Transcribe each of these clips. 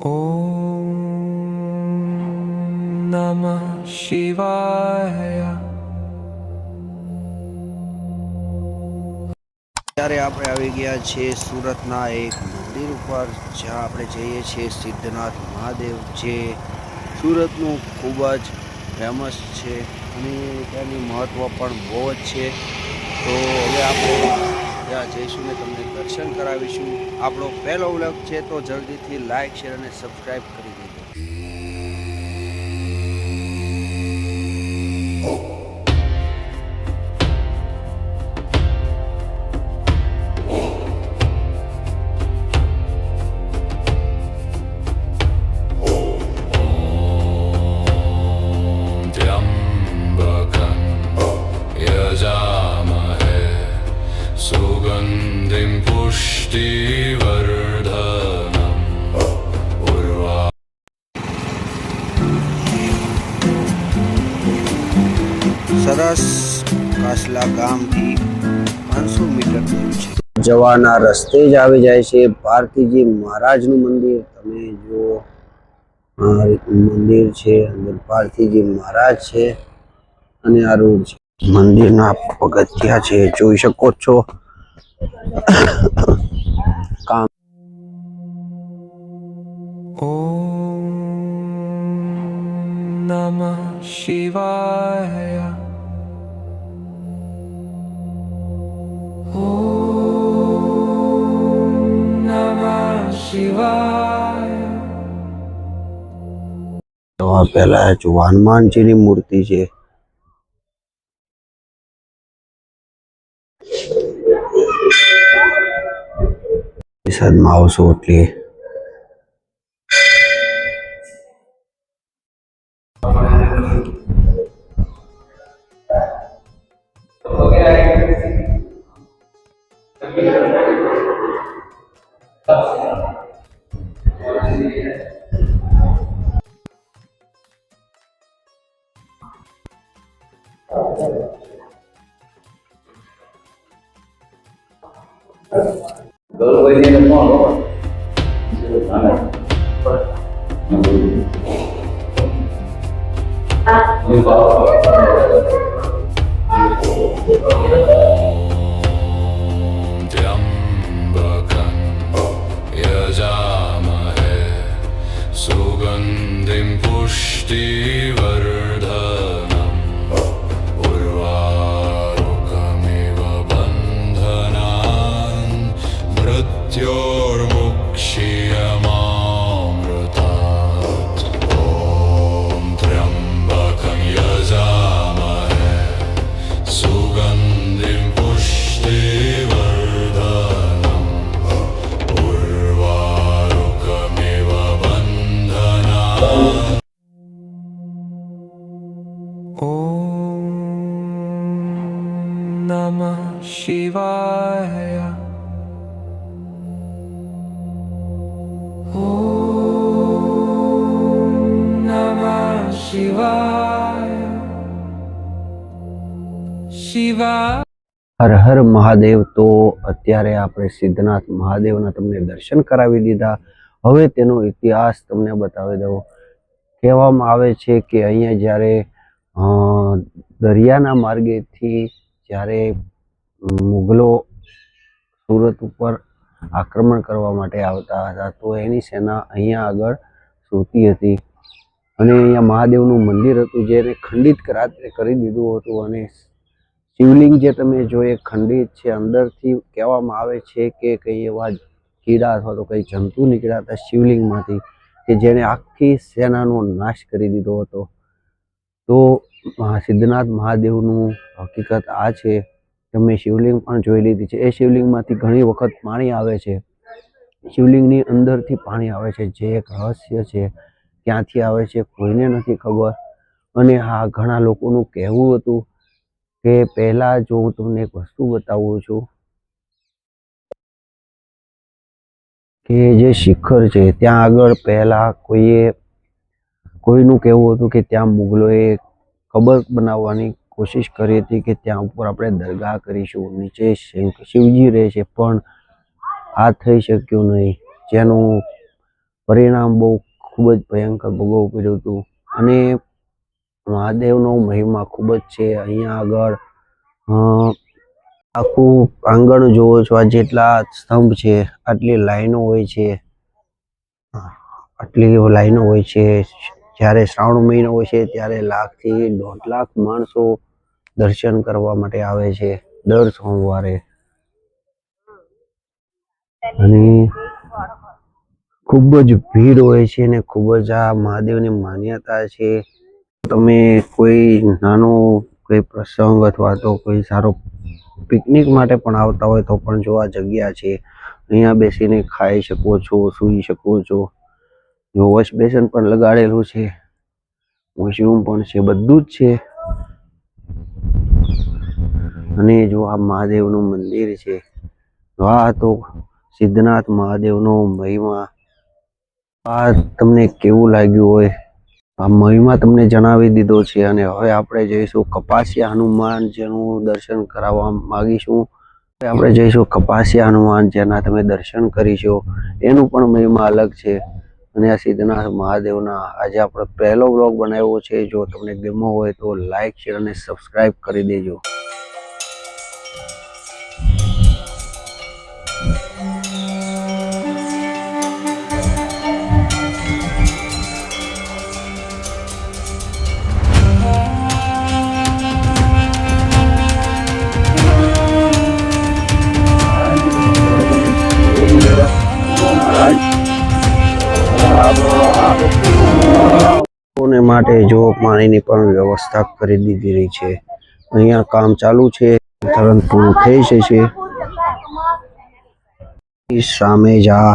ॐ नमः शिवाय ત્યારે આપણે આવી ગયા છીએ સુરતના એક મંદિર ઉપર જ્યાં આપણે જઈએ છીએ સિદ્ધનાથ મહાદેવ જે સુરતનું ખૂબ જ ફેમસ છે અને ત્યાંની મહત્ત્વ પણ બહુ જ છે તો હવે આપણે ત્યાં જઈશું ને તમને દર્શન કરાવીશું. આપણો પહેલો વ્લોગ છે તો જલ્દીથી લાઈક, શેર અને સબસ્ક્રાઈબ કરી દેજો. જવાના રસ્તે જ આવી જાય છે. ભારતીજી મહારાજનું મંદિર, તમે જુઓ. આ મંદિર છે, અંદર ભારતીજી મહારાજ છે અને આ રોડ છે. મંદિરના પગથિયા છે, જોઈ શકો છો. કામ ઓમ નમઃ શિવાય. આ પહેલા જો હનુમાનજીની મૂર્તિ છે. વરસાદમાં આવશો એટલે सुगन्धिं पुष्टिवर्धनम् उर्वारुकमिव बन्धनान् मृत्योर्मुक्षीयमामृतात् શિવા હર હર મહાદેવ તો અત્યારે આપણે સિદ્ધનાથ મહાદેવના તમને દર્શન કરાવી દીધા. હવે તેનો ઇતિહાસ તમને બતાવી દઉં. કહેવામાં આવે છે કે અહીંયા જ્યારે દરિયાના માર્ગેથી જ્યારે મુગલો સુરત ઉપર આક્રમણ કરવા માટે આવતા હતા. તો એની સેના અહીંયા આગળ સૂતી હતી અને અહીંયા મહાદેવનું મંદિર હતું જેને ખંડિત રાત્રે કરી દીધું હતું અને શિવલિંગ જે તમે જો એ ખંડિત છે, અંદરથી કહેવામાં આવે છે કે કંઈ એવા કીડા અથવા તો કંઈ જંતુ નીકળ્યા હતા શિવલિંગમાંથી કે જેણે આખી સેનાનો નાશ કરી દીધો હતો. તો સિદ્ધનાથ મહાદેવનું હકીકત આ છે તમે શિવલિંગ પણ જોઈ લીધી છે. એ શિવલિંગમાંથી ઘણી વખત પાણી આવે છે. શિવલિંગની અંદરથી પાણી આવે છે. જે એક રહસ્ય છે. ક્યાંથી આવે છે કોઈને નથી ખબર. અને હા, ઘણા લોકોનું કહેવું હતું કે પહેલાં જો હું તમને એક વસ્તુ બતાવું છું કે જે શિખર છે, ત્યાં આગળ પહેલાં કોઈએ કોઈનું કહેવું હતું કે ત્યાં મુગલોએ કબર બનાવવાની કોશિશ કરી હતી કે ત્યાં ઉપર આપણે દરગાહ કરીશું, નીચે શિવ શિવજી રહે છે પણ આ થઈ શક્યું નહીં. જેનું પરિણામ બહુ ખૂબ જ ભયંકર ભોગવવું પડ્યું હતું. અને મહાદેવનો મહિમા ખૂબ જ છે. અહીંયા આગળ આખું આંગણ જોવો છો, આ જેટલા સ્તંભ છે, આટલી લાઈનો હોય છે. આટલી લાઈનો હોય છે જ્યારે શ્રાવણ મહિનો છે, ત્યારે લાખથી દોઢ લાખ માણસો દર્શન કરવા માટે આવે છે, દર સોમવારે. અને ખૂબ જ ભીડ હોય છે અને ખૂબ જ આ મહાદેવની માન્યતા છે. તમે કોઈ નાનો કોઈ પ્રસંગ અથવા તો કોઈ સારો પિકનિક માટે પણ આવતા હોય તો પણ જો આ જગ્યા છે, અહીંયા બેસીને ખાઈ શકો છો, સૂઈ શકો છો. જો વોશ બેસન પણ લગાડેલું છે વોશરૂમ પણ છે, બધું જ છે. અને જો આ મહાદેવનું મંદિર છે, વાહ, તો સિદ્ધનાથ મહાદેવનો મહિમા. આ તમને કેવું લાગ્યું હોય? આ મહિમા તમને જણાવી દીધો છે અને હવે આપણે જઈશું કપાસિયા હનુમાન જેનું દર્શન કરાવવા માગીશું. આપણે જઈશું કપાસિયા હનુમાન જેના તમે દર્શન કરીશો. એનું પણ મહિમા અલગ છે. અને આ સિદ્ધનાથ મહાદેવના આજે આપણે પહેલો વ્લોગ બનાવ્યો છે. જો તમને ગમ્યો હોય તો લાઈક શેર અને સબસ્ક્રાઈબ કરી દેજો. માટે જો પાણીની પણ વ્યવસ્થા કરી દીધેલી છે. અહીંયા કામ ચાલુ છે. તરત પૂરું થઈ જશે. સામે જ આ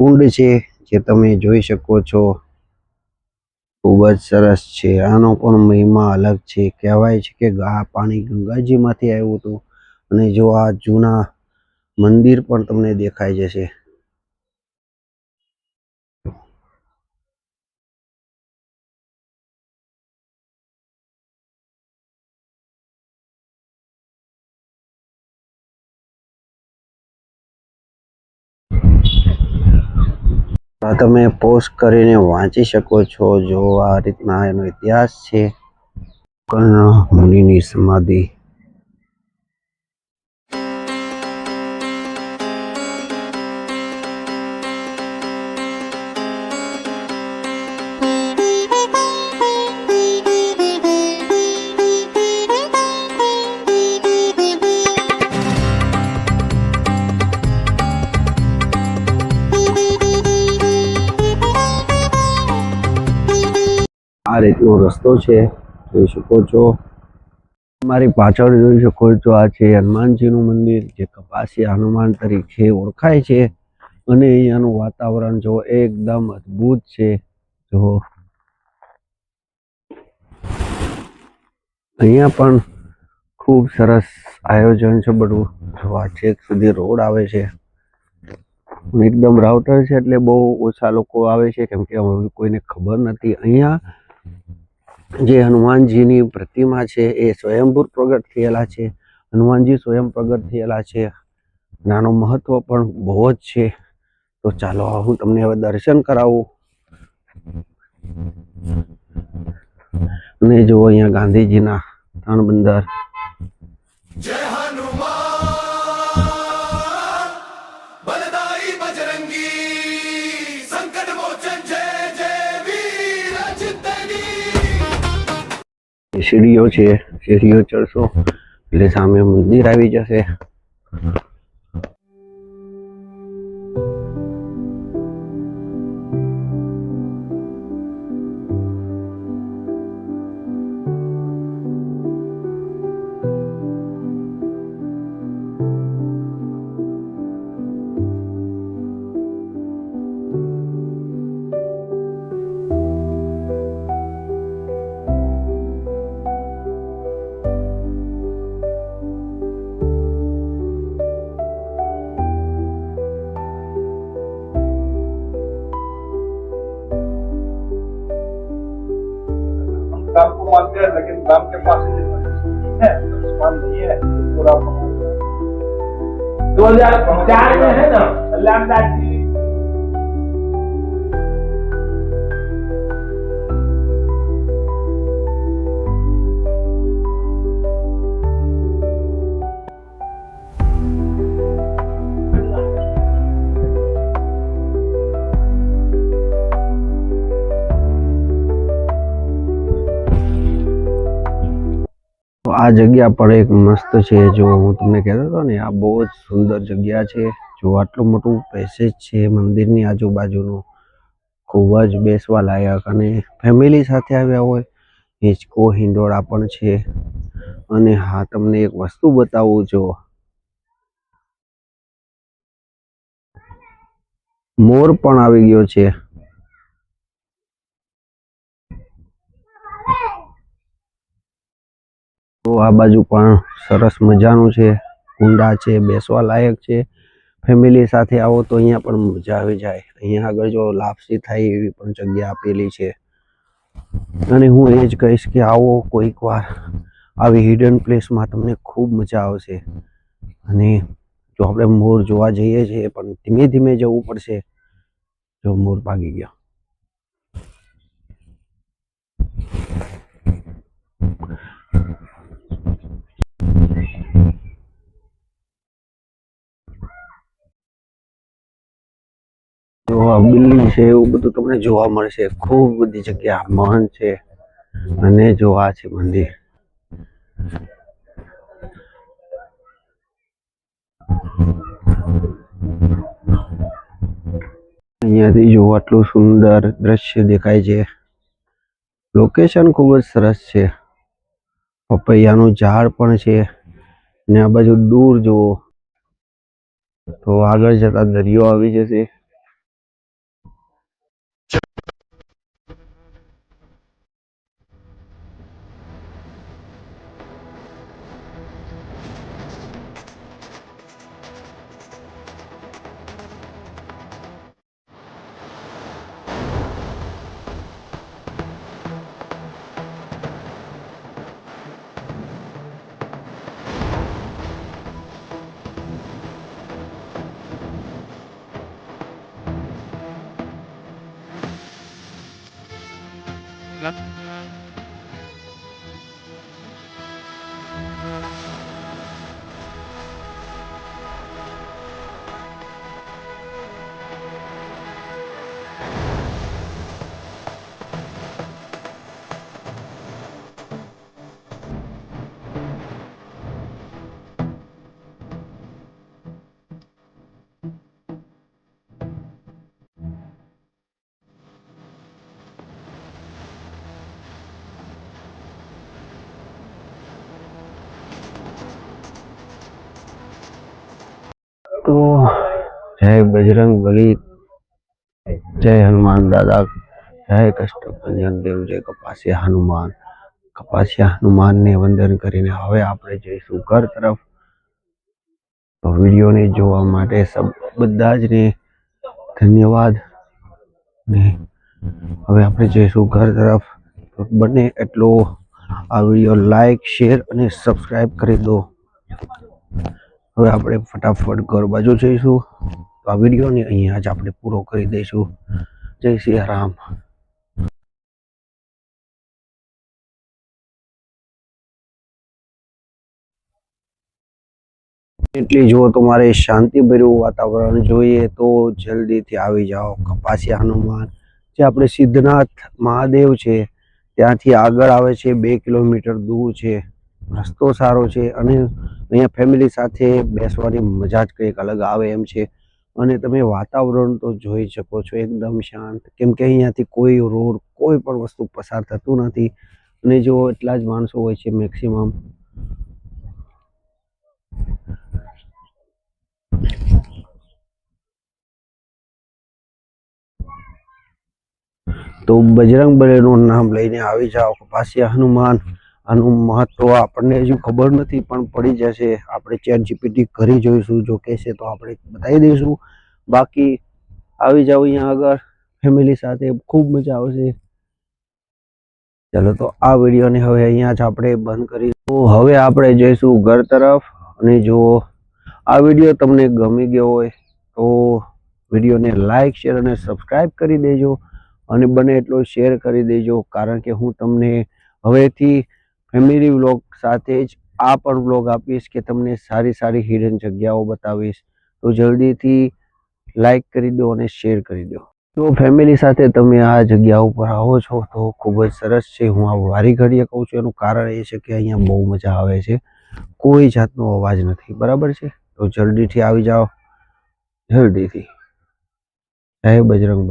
કુંડ છે, જે તમે જોઈ શકો છો. ખૂબ જ સરસ છે. આનો પણ મહિમા અલગ છે. કહેવાય છે કે આ પાણી ગંગાજીમાંથી આવ્યું હતું. અને જો આ જૂના મંદિર પણ તમને દેખાઈ જશે. તમે પોસ્ટ કરીને વાંચી શકો છો જો આ રીતના એનો ઇતિહાસ છે. મુનિની સમાધિ. રીતનો રસ્તો છે, જોઈ શકો છો. મારી પાછળ જોઈ શકો છો, આ છે હનુમાનજીનું મંદિર, જે કપાસી હનુમાન તરીકે ઓળખાય છે. અને અહીંયાનું વાતાવરણ જો એકદમ અદ્ભુત છે, જો. અહીંયા પણ ખૂબ સરસ આયોજન છે બધું. જો આ છેક સુધી રોડ આવે છે. એકદમ રાઉટર છે એટલે બહુ ઓછા લોકો આવે છે, કેમ કે કોઈને ખબર નથી. અહીંયા જે હનુમાનજીની પ્રતિમા છે, એ સ્વયંભૂ પ્રગટ થયેલા છે. હનુમાનજી સ્વયં પ્રગટ થયેલા છે. નાનું મહત્વ પણ બહુ જ છે. તો ચાલો, હું તમને હવે દર્શન કરાવું. અને જુઓ અહીંયા ગાંધીજીના ત્રણ બંદર. जय સીડીઓ છે સીડીઓ ચડશો એટલે સામે મંદિર આવી જશે. لا تعالى هنا اللعبة بتاعت આ જગ્યા પણ એક મસ્ત છે, જો હું તમને કહેતો હતો ને, આ બહુ જ સુંદર જગ્યા છે. જો આટલું મોટું પેસેજ છે મંદિરની આજુબાજુનું, ખૂબ જ બેસવા લાયક અને ફેમિલી સાથે આવ્યા હોય, હિંચકો હિંડોળા પણ છે. અને હા, તમને એક વસ્તુ બતાવું, જો. મોર પણ આવી ગયો છે તો આ બાજુ પણ સરસ મજાનું છે કુંડા છે, બેસવા લાયક છે. ફેમિલી સાથે આવો તો અહીંયા પણ મજા આવી જાય. અહીંયા આગળ જો લાપસી થાય એવી પણ જગ્યા આપેલી છે. અને હું એ જ કહીશ કે આવો કોઈક વાર. આવી હિડન પ્લેસમાં તમને ખૂબ મજા આવશે. અને જો આપણે મોર જોવા જઈએ છીએ પણ ધીમે ધીમે જવું પડશે જો મોર ભાગી ગયા. આ બિલ્ડિંગ છે, એવું બધું તમને જોવા મળશે. ખૂબ બધી જગ્યા મહન છે અને જો આ છે મંદિર. અહીંયાથી જો આટલું સુંદર દ્રશ્ય દેખાય છે. લોકેશન ખૂબ જ સરસ છે. પપૈયાનું ઝાડ પણ છે ને આ બાજુ દૂર જુઓ. તો આગળ જતા દરિયો આવી જશે. 啊 તો જય બજરંગ બલી, જય હનુમાન દાદા, જય કષ્ટભંજન દેવ, જય કપાસિયા હનુમાન. કપાસિયા હનુમાનને વંદન કરીને હવે આપણે જઈશું ઘર તરફ. તો વિડીયોને જોવા માટે સબ બધા જ ને ધન્યવાદ. ને હવે આપણે જઈશું ઘર તરફ. બને એટલો આ વીડિયો લાઈક, શેર અને સબસ્ક્રાઈબ કરી દો. હવે આપણે ફટાફટ ઘર બાજુ જઈશું. તો આ વિડીયોને અહીંયા જ આપણે પૂરો કરી દઈશું. જય શ્રી રામ. એટલે જો તમારે શાંતિભર્યું વાતાવરણ જોઈએ તો જલ્દીથી આવી જાઓ. કપાસિયા હનુમાન, જે આપણે સિદ્ધનાથ મહાદેવ છે, ત્યાંથી આગળ આવે છે, બે કિલોમીટર દૂર છે. રસ્તો સારો છે અને અહીંયા ફેમિલી સાથે બેસવાની મજા જ કંઈક અલગ આવે એમ છે. અને તમે વાતાવરણ તો જોઈ શકો છો એકદમ શાંત. કેમ કે અહીંયાથી કોઈ રોડ, કોઈ પણ વસ્તુ પસાર થતું નથી. અને જો એટલા જ માણસો હોય છે મેક્સિમમ તો બજરંગ બલેનું નામ લઈને આવી જાઓ. કપાસિયા હનુમાન. આનું મહત્વ આપણને હજુ ખબર નથી, પણ પડી જશે. આપણે ચેટ જીપીટી કરી જોઈશું, જો કહેશે તો આપણે બતાવી દઈશું. બાકી આવી જાઓ અહીંયા આગળ. ફેમિલી સાથે ખૂબ મજા આવશે. ચાલો તો આ વિડીયોને હવે અહીંયા જ આપણે બંધ કરી હવે આપણે જઈશું ઘર તરફ. અને જો આ વીડિયો તમને ગમી ગયો હોય, તો વિડીયોને લાઈક, શેર અને સબસ્ક્રાઈબ કરી દેજો. અને બને એટલો શેર કરી દેજો, કારણ કે હું તમને હવેથી ફેમિલી વ્લોગ સાથે જ આ પણ વ્લોગ આપીશ કે તમને સારી સારી હિડન જગ્યાઓ બતાવીશ. તો જલ્દીથી લાઈક કરી દો અને શેર કરી દો. તો ફેમિલી સાથે તમે આ જગ્યા ઉપર આવો છો તો ખૂબ જ સરસ છે. હું આ વારી ઘડીએ કહું છું, એનું કારણ એ છે કે અહીંયા બહુ મજા આવે છે. કોઈ જાતનો અવાજ નથી. બરાબર છે? તો જલ્દીથી આવી જાઓ. જલ્દીથી. જય બજરંગ